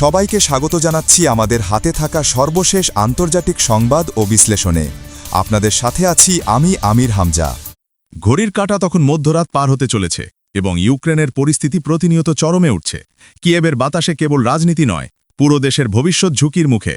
সবাইকে স্বাগত জানাচ্ছি আমাদের হাতে থাকা সর্বশেষ আন্তর্জাতিক সংবাদ ও বিশ্লেষণে। আপনাদের সাথে আছি আমি আমির হামজা। ঘড়ির কাটা তখন মধ্যরাত পার হতে চলেছে এবং ইউক্রেনের পরিস্থিতি প্রতিনিয়ত চরমে উঠছে। কিয়েবের বাতাসে কেবল রাজনীতি নয়, পুরো দেশের ভবিষ্যৎ ঝুঁকির মুখে।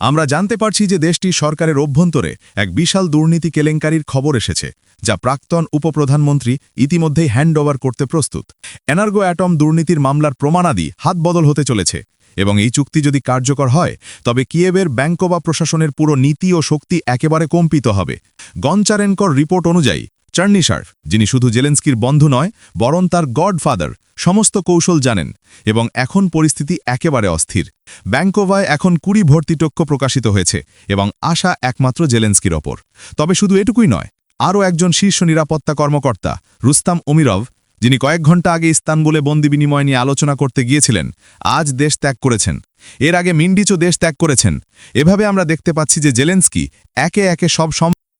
আমরা জানতে পারছি যে দেশটি সরকারের অভ্যন্তরে এক বিশাল দুর্নীতি কেলেঙ্কারির খবর এসেছে, যা প্রাক্তন উপপ্রধানমন্ত্রী ইতিমধ্যেই হ্যান্ডওভার করতে প্রস্তুত। এনার্গো অ্যাটম দুর্নীতির মামলার প্রমাণাদি হাত বদল হতে চলেছে, এবং এই চুক্তি যদি কার্যকর হয়, তবে কিয়েবের ব্যাংকোবা প্রশাসনের পুরো নীতি ও শক্তি একেবারে কম্পিত হবে। গঞ্চারেনকর রিপোর্ট অনুযায়ী চার্নিশার্ফ যিনি শুধু জেলেন্সকির বন্ধু নয়, বরং তার গডফাদার, সমস্ত কৌশল জানেন এবং এখন পরিস্থিতি একেবারে অস্থির। ব্যাংকোভায় এখন কুড়ি ভর্তিটক্য প্রকাশিত হয়েছে এবং আশা একমাত্র জেলেন্সকির ওপর। তবে শুধু এটুকুই নয়, আরও একজন শীর্ষ নিরাপত্তা কর্মকর্তা, রুস্তাম ওমিরভ যিনি কয়েক ঘণ্টা আগে ইস্তানবুলে বন্দি বিনিময় নিয়ে আলোচনা করতে গিয়েছিলেন, আজ দেশ ত্যাগ করেছেন। এর আগে মিন্ডিচও দেশ ত্যাগ করেছেন। এভাবে আমরা দেখতে পাচ্ছি যে জেলেন্সকি একে একে সব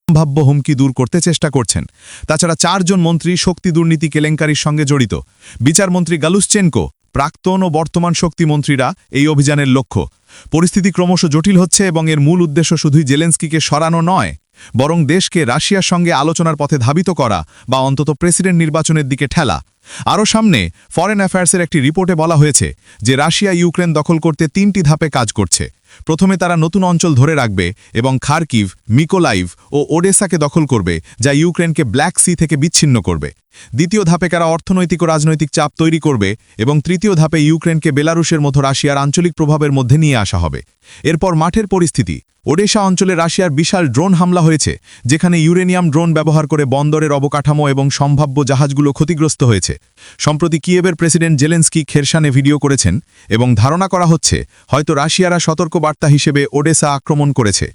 সম্ভাব্য হুমকি দূর করতে চেষ্টা করছেন। তাছাড়া চারজন মন্ত্রী শক্তি দুর্নীতি কেলেঙ্কারির সঙ্গে জড়িত। বিচারমন্ত্রী গালুসচেনকো প্রাক্তন ও বর্তমান শক্তিমন্ত্রীরা এই অভিযানের লক্ষ্য। পরিস্থিতি ক্রমশ জটিল হচ্ছে এবং এর মূল উদ্দেশ্য শুধুই জেলেন্সকিকে সরানো নয়, বরং দেশকে রাশিয়ার সঙ্গে আলোচনার পথে ধাবিত করা বা অন্তত প্রেসিডেন্ট নির্বাচনের দিকে ঠেলা। আরও সামনে ফরেন অ্যাফেয়ার্সের একটি রিপোর্টে বলা হয়েছে যে রাশিয়া ইউক্রেন দখল করতে তিনটি ধাপে কাজ করছে। প্রথমে তারা নতুন অঞ্চল ধরে রাখবে এবং খার্কিভ মিকোলাইভ ও ওডেসাকে দখল করবে, যা ইউক্রেনকে ব্ল্যাক সি থেকে বিচ্ছিন্ন করবে। দ্বিতীয় ধাপে কারা অর্থনৈতিক ও রাজনৈতিক চাপ তৈরি করবে এবং তৃতীয় ধাপে ইউক্রেনকে বেলারুশের মতো রাশিয়ার আঞ্চলিক প্রভাবের মধ্যে নিয়ে আসা হবে। এরপর মাঠের পরিস্থিতি। ওডেশা অঞ্চলে রাশিয়ার বিশাল ড্রোন হামলা হয়েছে, যেখানে ইউরেনিয়াম ড্রোন ব্যবহার করে বন্দরের অবকাঠামো এবং সম্ভাব্য জাহাজগুলো ক্ষতিগ্রস্ত হয়েছে। সম্প্রতি কিয়েবের প্রেসিডেন্ট জেলেন্সকি খেরসানে ভিডিও করেছেন এবং ধারণা করা হচ্ছে হয়তো রাশিয়ারা সতর্ক বার্তা হিসেবে ওডেসা আক্রমণ করেছে।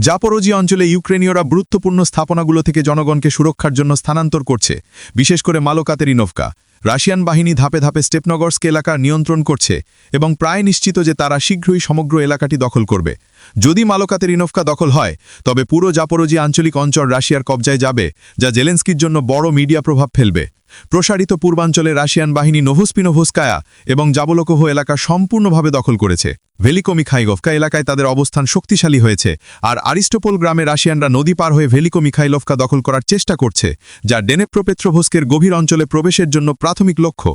জাপরোজি অঞ্চলে ইউক্রেনীয়রা গুরুত্বপূর্ণ স্থাপনাগুলো থেকে জনগণকে সুরক্ষার জন্য স্থানান্তর করছে, বিশেষ করে মালোকাতেরিনোভকা। রাশিয়ান বাহিনী ধাপে ধাপে স্টেপনগর্স্ক এলাকা নিয়ন্ত্রণ করছে এবং প্রায় নিশ্চিত যে তারা শীঘ্রই সমগ্র এলাকাটি দখল করবে। যদি মালোকাতে মালোকাতেরিনোভকা দখল হয়, তবে পুরো জাপরোজি আঞ্চলিক অঞ্চল রাশিয়ার কবজায় যাবে, যা জেলেন্সকির জন্য বড় মিডিয়া প্রভাব ফেলবে। প্রসারিত পূর্বাঞ্চলে রাশিয়ান বাহিনী নোভোস্পিনোভোস্কায়া এবং জাবলোকোহ এলাকা সম্পূর্ণভাবে দখল করেছে। ভেলিকোমিখাইগোভকা এলাকায় তাদের অবস্থান শক্তিশালী হয়েছে, আর আরিস্টোপোল গ্রামে রাশিয়ানরা নদী পার হয়ে ভেলিকোমিখাইলোভকা দখল করার চেষ্টা করছে, যা ডেনেপ্রোপেত্রভোস্কের গভীর অঞ্চলে প্রবেশের জন্য প্রাথমিক লক্ষ্য।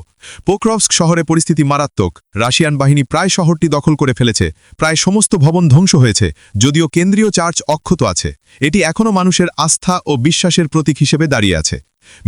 পোক্রভস্ক শহরে পরিস্থিতি মারাত্মক। রাশিয়ান বাহিনী প্রায় শহরটি দখল করে ফেলেছে, প্রায় সমস্ত ভবন ধ্বংস হয়েছে, যদিও কেন্দ্রীয় চার্চ অক্ষত আছে। এটি এখনও মানুষের আস্থা ও বিশ্বাসের প্রতীক হিসেবে দাঁড়িয়ে আছে।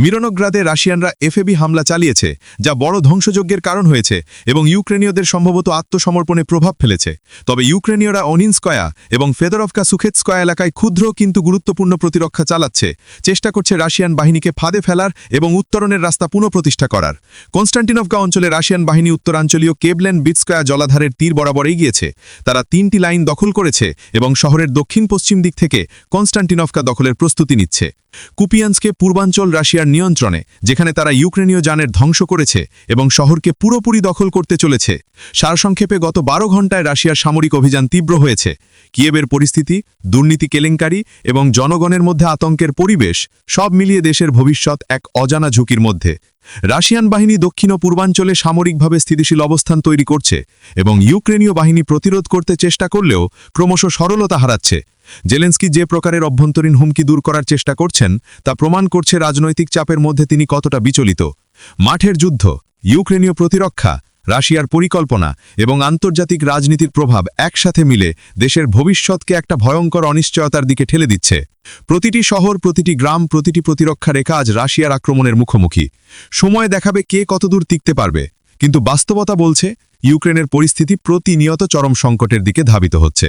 মিরনগ্রাদে রাশিয়ানরা এফএবি হামলা চালিয়েছে, যা বড় ধ্বংসযজ্ঞের কারণ হয়েছে এবং ইউক্রেনীয়দের সম্ভবত আত্মসমর্পণে প্রভাব ফেলেছে। তবে ইউক্রেনীয়রা অনিনস্কয়া এবং ফেদরভকা সুখেতস্কয়া এলাকায় ক্ষুদ্র কিন্তু গুরুত্বপূর্ণ প্রতিরক্ষা চালাচ্ছে। চেষ্টা করছে রাশিয়ান বাহিনীকে ফাঁদে ফেলার এবং উত্তরণের রাস্তা পুনঃপ্রতিষ্ঠা করার। কনস্টান্টিনভকা অঞ্চলে রাশিয়ান বাহিনী উত্তরাঞ্চলীয় কেবলেন বিটস্কয়া জলাধারের তীর বরাবর এগিয়েছে তারা তিনটি লাইন দখল করেছে এবং শহরের দক্ষিণ পশ্চিম দিক থেকে কনস্টান্টিনভকা দখলের প্রস্তুতি নিচ্ছে। কুপিয়ান্সকে পূর্বাঞ্চল রাশিয়ার নিয়ন্ত্রণে, যেখানে তারা ইউক্রেনীয় যানের ধ্বংস করেছে এবং শহরকে পুরোপুরি দখল করতে চলেছে। সারসংক্ষেপে গত বারো ঘণ্টায় রাশিয়ার সামরিক অভিযান তীব্র হয়েছে। কিয়েবের পরিস্থিতি, দুর্নীতি কেলেঙ্কারি এবং জনগণের মধ্যে আতঙ্কের পরিবেশ সব মিলিয়ে দেশের ভবিষ্যৎ এক অজানা ঝুঁকির মধ্যে। রাশিয়ান বাহিনী দক্ষিণ ও পূর্বাঞ্চলে সামরিকভাবে স্থিতিশীল অবস্থান তৈরি করছে এবং ইউক্রেনীয় বাহিনী প্রতিরোধ করতে চেষ্টা করলেও ক্রমশ সরলতা হারাচ্ছে। জেলেন্সকি যে প্রকারের অভ্যন্তরীণ হুমকি দূর করার চেষ্টা করছেন, তা প্রমাণ করছে রাজনৈতিক চাপের মধ্যে তিনি কতটা বিচলিত। মাঠের যুদ্ধ, ইউক্রেনীয় প্রতিরক্ষা, রাশিয়ার পরিকল্পনা এবং আন্তর্জাতিক রাজনীতির প্রভাব একসাথে মিলে দেশের ভবিষ্যৎকে একটা ভয়ঙ্কর অনিশ্চয়তার দিকে ঠেলে দিচ্ছে। প্রতিটি শহর, প্রতিটি গ্রাম, প্রতিটি প্রতিরক্ষা রেখা আজ রাশিয়ার আক্রমণের মুখোমুখি। সময় দেখাবে কে কতদূর টিকতে পারবে, কিন্তু বাস্তবতা বলছে, ইউক্রেনের পরিস্থিতি প্রতিনিয়ত চরম সংকটের দিকে ধাবিত হচ্ছে।